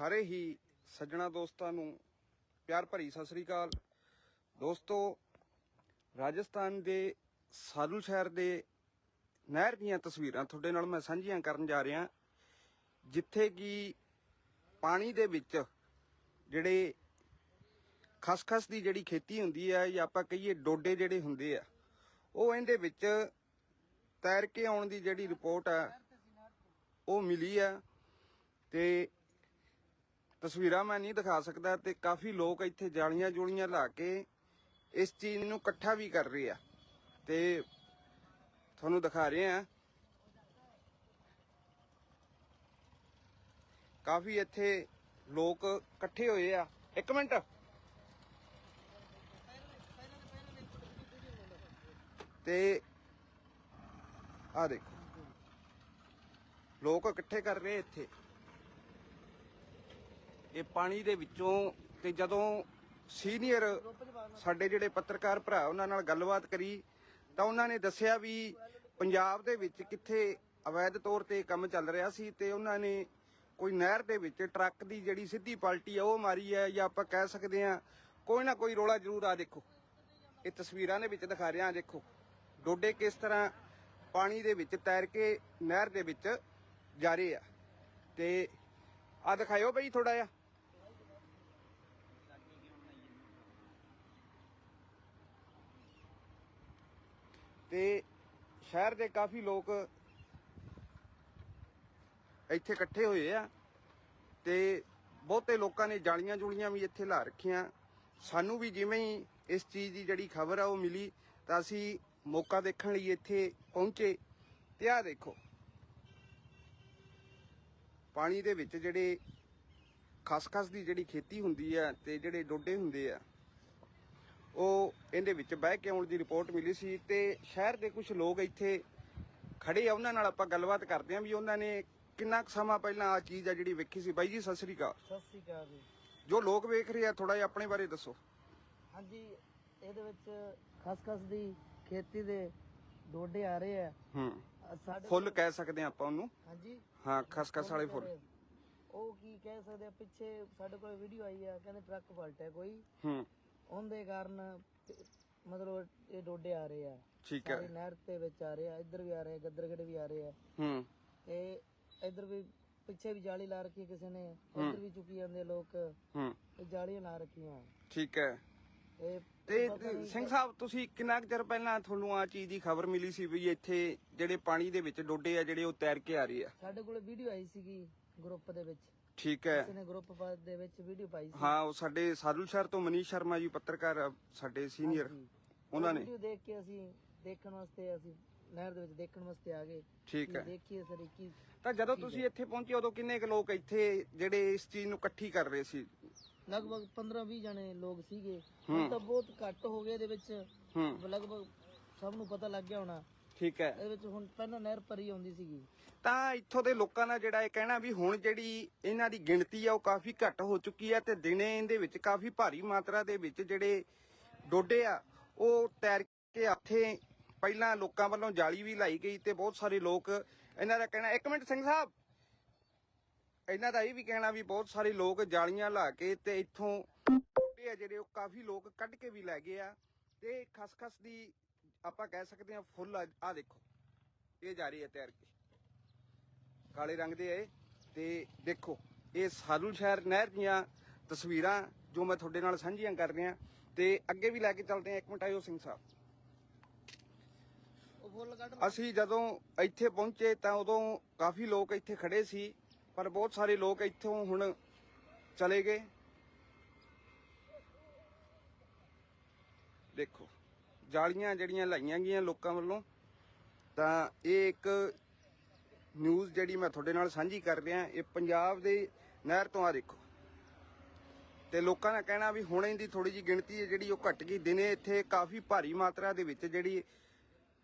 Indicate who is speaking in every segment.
Speaker 1: ਸਾਰੇ ਹੀ ਸੱਜਣਾ ਦੋਸਤਾਂ ਨੂੰ ਪਿਆਰ ਭਰੀ ਸਤਿ ਸ੍ਰੀ ਅਕਾਲ। ਦੋਸਤੋ, ਰਾਜਸਥਾਨ ਦੇ ਸਾਦੁਲ ਸ਼ਹਿਰ ਦੇ ਨਹਿਰ ਦੀਆਂ ਤਸਵੀਰਾਂ ਤੁਹਾਡੇ ਨਾਲ ਮੈਂ ਸਾਂਝੀਆਂ ਕਰਨ ਜਾ ਰਿਹਾ, ਜਿੱਥੇ ਕਿ ਪਾਣੀ ਦੇ ਵਿੱਚ ਜਿਹੜੇ ਖਸਖਸ ਦੀ ਜਿਹੜੀ ਖੇਤੀ ਹੁੰਦੀ ਹੈ ਜਾਂ ਆਪਾਂ ਕਹੀਏ ਡੋਡੇ ਜਿਹੜੇ ਹੁੰਦੇ ਆ, ਉਹ ਇਹਦੇ ਵਿੱਚ ਤੈਰ ਕੇ ਆਉਣ ਦੀ ਜਿਹੜੀ ਰਿਪੋਰਟ ਆ, ਉਹ ਮਿਲੀ ਆ ਤੇ ਤਸਵੀਰਾਂ ਮੈਂ ਨਹੀਂ ਦਿਖਾ ਸਕਦਾ ਤੇ ਕਾਫੀ ਲੋਕ ਇੱਥੇ ਜਾਲੀਆਂ ਜੁਲੀਆਂ ਲਾ ਕੇ ਇਸ ਚੀਜ਼ ਨੂੰ ਇਕੱਠਾ ਵੀ ਕਰ ਰਹੇ ਆ। ਤੇ ਤੁਹਾਨੂੰ ਦਿਖਾ ਰਹੇ ਆ। ਕਾਫੀ ਇੱਥੇ ਲੋਕ ਇਕੱਠੇ ਹੋਏ ਆ। ਇੱਕ ਮਿੰਟ। ਤੇ ਆ ਦੇਖੋ। ਲੋਕ ਇਕੱਠੇ ਕਰ ਰਹੇ ਇੱਥੇ। ਇਹ ਪਾਣੀ ਦੇ ਵਿੱਚੋਂ ਤੇ ਜਦੋਂ ਸੀਨੀਅਰ ਸਾਡੇ ਜਿਹੜੇ ਪੱਤਰਕਾਰ ਭਰਾ ਉਹਨਾਂ ਨਾਲ ਗੱਲਬਾਤ ਕਰੀ, ਤਾਂ ਉਹਨਾਂ ਨੇ ਦੱਸਿਆ ਵੀ ਪੰਜਾਬ ਦੇ ਵਿੱਚ ਕਿੱਥੇ ਅਵੈਧ ਤੌਰ ਤੇ ਕੰਮ ਚੱਲ ਰਿਹਾ ਸੀ ਤੇ ਉਹਨਾਂ ਨੇ ਕੋਈ ਨਹਿਰ ਦੇ ਵਿੱਚ ਟਰੱਕ ਦੀ ਜਿਹੜੀ ਸਿੱਧੀ ਪਲਟੀ ਆ, ਉਹ ਮਾਰੀ ਹੈ ਜਾਂ ਆਪਾਂ ਕਹਿ ਸਕਦੇ ਆ ਕੋਈ ਨਾ ਕੋਈ ਰੋਲਾ ਜ਼ਰੂਰ ਆ ਦੇਖੋ। ਇਹ ਤਸਵੀਰਾਂ ਦੇ ਵਿੱਚ ਦਿਖਾ ਰਿਹਾ ਦੇਖੋ। ਡੋਡੇ ਕਿਸ ਤਰ੍ਹਾਂ ਪਾਣੀ ਦੇ ਵਿੱਚ ਤੈਰ ਕੇ ਨਹਿਰ ਦੇ ਵਿੱਚ ਜਾ ਰਹੇ ਆ। ਤੇ ਆ ਦਿਖਾਇਓ ਬਈ ਥੋੜਾ ਜਿਹਾ। ਤੇ ਸ਼ਹਿਰ ਦੇ ਕਾਫੀ ਲੋਕ ਇੱਥੇ ਇਕੱਠੇ ਹੋਏ ਆ ਤੇ ਬਹੁਤੇ ਲੋਕਾਂ ਨੇ ਜਾਲੀਆਂ ਜੁਲੀਆਂ ਵੀ ਇੱਥੇ ਲਾ ਰੱਖੀਆਂ। ਸਾਨੂੰ ਵੀ ਜਿਵੇਂ ਹੀ ਇਸ ਚੀਜ਼ ਦੀ ਜਿਹੜੀ ਖਬਰ ਆ ਉਹ ਮਿਲੀ ਤਾਂ ਅਸੀਂ ਮੌਕਾ ਦੇਖਣ ਲਈ ਇੱਥੇ ਪਹੁੰਚੇ। ਤੇ ਆਹ ਦੇਖੋ। ਪਾਣੀ ਦੇ ਵਿੱਚ ਜਿਹੜੇ ਖਸਖਸ ਦੀ ਜਿਹੜੀ ਖੇਤੀ ਹੁੰਦੀ ਆ ਤੇ ਜਿਹੜੇ ਡੋਡੇ ਹੁੰਦੇ ਆ ਉਹ ਇਹਦੇ ਵਿੱਚ ਬਹਿ ਕੇ ਆਉਣ ਦੀ ਰਿਪੋਰਟ ਮਿਲੀ ਸੀ ਤੇ ਸ਼ਹਿਰ ਦੇ ਕੁਝ ਲੋਕ ਇੱਥੇ ਖੜੇ ਆ ਉਹਨਾਂ ਨਾਲ ਆਪਾਂ ਗੱਲਬਾਤ ਕਰਦੇ ਆ ਵੀ ਉਹਨਾਂ ਨੇ ਕਿੰਨਾ ਕੁ ਸਮਾਂ ਪਹਿਲਾਂ ਆ ਚੀਜ਼ ਆ ਜਿਹੜੀ ਵੇਖੀ ਸੀ। ਬਾਈ ਜੀ ਸਤਿ ਸ੍ਰੀ ਅਕਾਲ।
Speaker 2: ਸਤਿ ਸ੍ਰੀ ਅਕਾਲ ਜੀ।
Speaker 1: ਜੋ ਲੋਕ ਵੇਖ ਰਹੇ ਆ ਥੋੜਾ ਜਿਹਾ ਆਪਣੇ ਬਾਰੇ ਦੱਸੋ।
Speaker 2: ਹਾਂਜੀ ਇਹਦੇ ਵਿੱਚ ਖਸਖਸ ਦੀ ਖੇਤੀ ਦੇ ਡੋਡੇ ਆ ਰਹੇ ਆ।
Speaker 1: ਹੂੰ।
Speaker 2: ਸਾਡੇ
Speaker 1: ਫੁੱਲ ਕਹਿ ਸਕਦੇ ਆ ਆਪਾਂ ਉਹਨੂੰ।
Speaker 2: ਹਾਂਜੀ।
Speaker 1: ਹਾਂ ਖਸਖਸ ਵਾਲੇ ਫੁੱਲ।
Speaker 2: ਉਹ ਕੀ ਕਹਿ ਸਕਦੇ ਆ ਪਿੱਛੇ ਸਾਡੇ ਕੋਲ ਵੀਡੀਓ ਆਈ ਆ ਕਹਿੰਦੇ ਟਰੱਕ ਪਲਟਿਆ ਕੋਈ।
Speaker 1: ਹੂੰ।
Speaker 2: ਉਹਦੇ ਕਾਰਨ ਮਤਲਬ ਇਹ ਡੋਡੇ ਆ ਰਹੇ ਆ।
Speaker 1: ਠੀਕ
Speaker 2: ਸਾਰੀ
Speaker 1: ਹੈ
Speaker 2: ਨਹਿਰ ਦੇ ਵਿੱਚ ਆ ਰਹੇ ਆ ਇੱਧਰ ਵੀ ਆ ਰਹੇ ਆ ਗੱਦਰਗੜ ਵੀ ਆ ਰਹੇ ਆ।
Speaker 1: ਹੂੰ।
Speaker 2: ਤੇ ਇੱਧਰ ਵੀ ਪਿੱਛੇ ਵੀ ਜਾਲੀ ਲਾ ਰੱਖੀ ਕਿਸੇ ਨੇ ਇੱਧਰ ਵੀ ਚੁੱਕੀ ਜਾਂਦੇ ਲੋਕ।
Speaker 1: ਹੂੰ।
Speaker 2: ਤੇ ਜਾਲੀਆਂ ਲਾ ਰੱਖੀਆਂ।
Speaker 1: ਠੀਕ ਹੈ।
Speaker 2: ਇਹ
Speaker 1: ਤੇ ਸਿੰਘ ਸਾਹਿਬ ਤੁਸੀਂ ਕਿੰਨਾ ਕੁ ਚਿਰ ਪਹਿਲਾਂ ਤੁਹਾਨੂੰ ਆ ਚੀਜ਼ ਦੀ ਖਬਰ ਮਿਲੀ ਸੀ ਵੀ ਇੱਥੇ ਜਿਹੜੇ ਪਾਣੀ ਦੇ ਵਿੱਚ ਡੋਡੇ ਆ ਜਿਹੜੇ ਉਹ ਤੈਰ ਕੇ ਆ ਰਹੇ ਆ?
Speaker 2: ਸਾਡੇ ਕੋਲ ਵੀਡੀਓ ਆਈ ਸੀਗੀ ਗਰੁੱਪ ਦੇ ਵਿੱਚ।
Speaker 1: ਠੀਕ ਹੈ।
Speaker 2: ਕਿਸੇ ਨੇ ਗਰੁੱਪ ਦੇ ਵਿੱਚ ਵੀਡੀਓ ਪਾਈ ਸੀ।
Speaker 1: ਹਾਂ ਉਹ ਸਾਡੇ ਸਾਦੁਲ ਸ਼ਹਿਰ ਤੋਂ ਮਨੀਸ਼ ਸ਼ਰਮਾ ਜੀ ਪੱਤਰਕਾਰ ਆ, ਸਾਡੇ ਸੀਨੀਅਰ ਉਹਨਾਂ ਨੇ।
Speaker 2: ਵੀਡੀਓ ਦੇਖ ਕੇ ਅਸੀਂ ਦੇਖਣ ਵਾਸਤੇ ਅਸੀਂ ਨਹਿਰ ਦੇ ਵਿੱਚ ਦੇਖਣ ਵਾਸਤੇ ਆ ਗਏ।
Speaker 1: ਠੀਕ ਹੈ।
Speaker 2: ਦੇਖੀਏ ਸਰ ਕੀ
Speaker 1: ਤਾਂ ਜਦੋਂ ਤੁਸੀਂ ਇੱਥੇ ਪਹੁੰਚੇ ਉਦੋਂ ਕਿੰਨੇ ਕੁ ਲੋਕ ਇੱਥੇ ਜਿਹੜੇ ਇਸ ਚੀਜ਼ ਨੂੰ ਇਕੱਠੀ ਕਰ ਰਹੇ ਸੀ?
Speaker 2: ਲਗਭਗ 15-20 ਜਣੇ ਲੋਕ ਸੀਗੇ। ਹੁਣ ਤਾਂ ਬਹੁਤ ਘੱਟ ਹੋ ਗਏ ਇਹਦੇ ਵਿੱਚ।
Speaker 1: ਹੂੰ।
Speaker 2: ਲਗਭਗ ਸਭ ਨੂੰ ਪਤਾ ਲੱਗ ਗਿਆ ਹੋਣਾ।
Speaker 1: ਠੀਕ ਹੈ।
Speaker 2: ਇਹਦੇ ਵਿੱਚ ਹੁਣ ਪਹਿਲਾਂ ਨਹਿਰ ਭਰੀ ਆਉਂਦੀ ਸੀਗੀ।
Speaker 1: ਤਾਂ ਇੱਥੋਂ ਦੇ ਲੋਕਾਂ ਦਾ ਜਿਹੜਾ ਇਹ ਕਹਿਣਾ ਵੀ ਹੁਣ ਜਿਹੜੀ ਇਹਨਾਂ ਦੀ ਗਿਣਤੀ ਆ ਉਹ ਕਾਫੀ ਘੱਟ ਹੋ ਚੁੱਕੀ ਹੈ ਤੇ ਦਿਨੇ ਇਹਦੇ ਵਿੱਚ ਕਾਫੀ ਭਾਰੀ ਮਾਤਰਾ ਦੇ ਵਿੱਚ ਜਿਹੜੇ ਡੋਡੇ ਆ ਉਹ ਤੈਰ ਕੇ ਆਥੇ ਪਹਿਲਾਂ ਲੋਕਾਂ ਵੱਲੋਂ ਜਾਲੀ ਵੀ ਲਾਈ ਗਈ ਤੇ ਬਹੁਤ ਸਾਰੇ ਲੋਕ ਇਹਨਾਂ ਦਾ ਕਹਿਣਾ ਇੱਕ ਮਿੰਟ ਸਿੰਘ ਸਾਹਿਬ। ਇਹਨਾਂ ਦਾ ਇਹ ਵੀ ਕਹਿਣਾ ਵੀ ਬਹੁਤ ਸਾਰੇ ਲੋਕ ਜਾਲੀਆਂ ਲਾ ਕੇ ਤੇ ਇੱਥੋਂ ਡੋਡੇ ਆ ਜਿਹੜੇ ਉਹ ਕਾਫੀ ਲੋਕ ਕੱਢ ਕੇ ਵੀ ਲੈ ਗਏ ਆ ਤੇ ਖਸਖਸ ਦੀ ਆਪਾਂ ਕਹਿ ਸਕਦੇ ਆ ਫੁੱਲ ਆ ਦੇਖੋ ਇਹ ਜਾ ਰਹੀ ਹੈ ਤੈਰ ਕੇ। ਕਾਲੇ ਰੰਗ ਦੇ ਇਹ ਤੇ ਦੇਖੋ ਇਹ ਸਾਦੁਲ ਸ਼ਹਿਰ ਨਹਿਰ ਦੀਆਂ ਤਸਵੀਰਾਂ ਜੋ ਮੈਂ ਤੁਹਾਡੇ ਨਾਲ ਸਾਂਝੀਆਂ ਕਰ ਰਿਹਾ ਤੇ ਅੱਗੇ ਵੀ ਲੈ ਕੇ ਚੱਲਦੇ ਆ ਇੱਕ ਮਿੰਟ ਆਇਓ ਸਿੰਘ ਸਾਹਿਬ। ਅਸੀਂ ਜਦੋਂ ਇੱਥੇ ਪਹੁੰਚੇ ਤਾਂ ਉਦੋਂ ਕਾਫੀ ਲੋਕ ਇੱਥੇ ਖੜੇ ਸੀ ਪਰ ਬਹੁਤ ਸਾਰੇ ਲੋਕ ਇੱਥੋਂ ਹੁਣ ਚਲੇ ਗਏ। ਦੇਖੋ ਜਾਲੀਆਂ ਜਿਹੜੀਆਂ ਲਾਈਆਂ ਗਈਆਂ ਲੋਕਾਂ ਵੱਲੋਂ, ਤਾਂ ਇਹ ਇੱਕ ਨਿਊਜ਼ ਜਿਹੜੀ ਮੈਂ ਤੁਹਾਡੇ ਨਾਲ ਸਾਂਝੀ ਕਰ ਰਿਹਾ, ਇਹ ਪੰਜਾਬ ਦੇ ਨਹਿਰ ਤੋਂ ਆ ਦੇਖੋ। ਤੇ ਲੋਕਾਂ ਦਾ ਕਹਿਣਾ ਵੀ ਹੁਣ ਇਹਦੀ ਥੋੜੀ ਜੀ ਗਿਣਤੀ ਹੈ ਜਿਹੜੀ ਉਹ ਘਟ ਗਈ। ਦਿਨੇ ਇੱਥੇ ਕਾਫੀ ਭਾਰੀ ਮਾਤਰਾ ਦੇ ਵਿੱਚ ਜਿਹੜੀ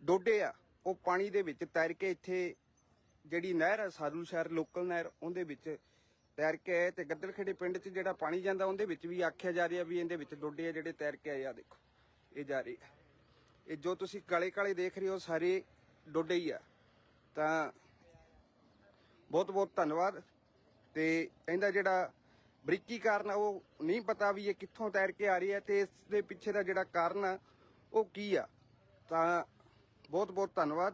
Speaker 1: ਡੋਡੇ ਆ, ਉਹ ਪਾਣੀ ਦੇ ਵਿੱਚ ਤੈਰ ਕੇ ਇੱਥੇ ਜਿਹੜੀ ਨਹਿਰ ਹੈ ਸਾਰੂ ਸ਼ਹਿਰ ਲੋਕਲ ਨਹਿਰ, ਉਹਦੇ ਵਿੱਚ ਤੈਰ ਕੇ ਆਏ। ਤੇ ਗੱਦਲਖੇੜੇ ਪਿੰਡ 'ਚ ਜਿਹੜਾ ਪਾਣੀ ਜਾਂਦਾ, ਉਹਦੇ ਵਿੱਚ ਵੀ ਆਖਿਆ ਜਾ ਰਿਹਾ ਵੀ ਇਹਦੇ ਵਿੱਚ ਡੋਡੇ ਆ ਜਿਹੜੇ ਤੈਰ ਕੇ ਆਏ ਆ ਦੇਖੋ, ਇਹ ਜਾ ਰਹੀ ਹੈ ਇਹ ਜੋ ਤੁਸੀਂ ਕਾਲੇ ਕਾਲੇ ਦੇਖ ਰਹੇ ਹੋ, ਸਾਰੇ ਡੋਡੇ ਹੀ ਆ। ਤਾਂ ਬਹੁਤ ਬਹੁਤ ਧੰਨਵਾਦ। ਤੇ ਇਹਦਾ ਜਿਹੜਾ ਬਰੀਕੀ ਕਾਰਨ ਉਹ ਨਹੀਂ ਪਤਾ ਵੀ ਇਹ ਕਿੱਥੋਂ ਤੈਰ ਕੇ ਆ ਰਹੀ ਹੈ ਤੇ ਇਸ ਦੇ ਪਿੱਛੇ ਦਾ ਜਿਹੜਾ ਕਾਰਨ ਆ, ਉਹ ਕੀ ਆ। ਤਾਂ ਬਹੁਤ ਬਹੁਤ ਧੰਨਵਾਦ।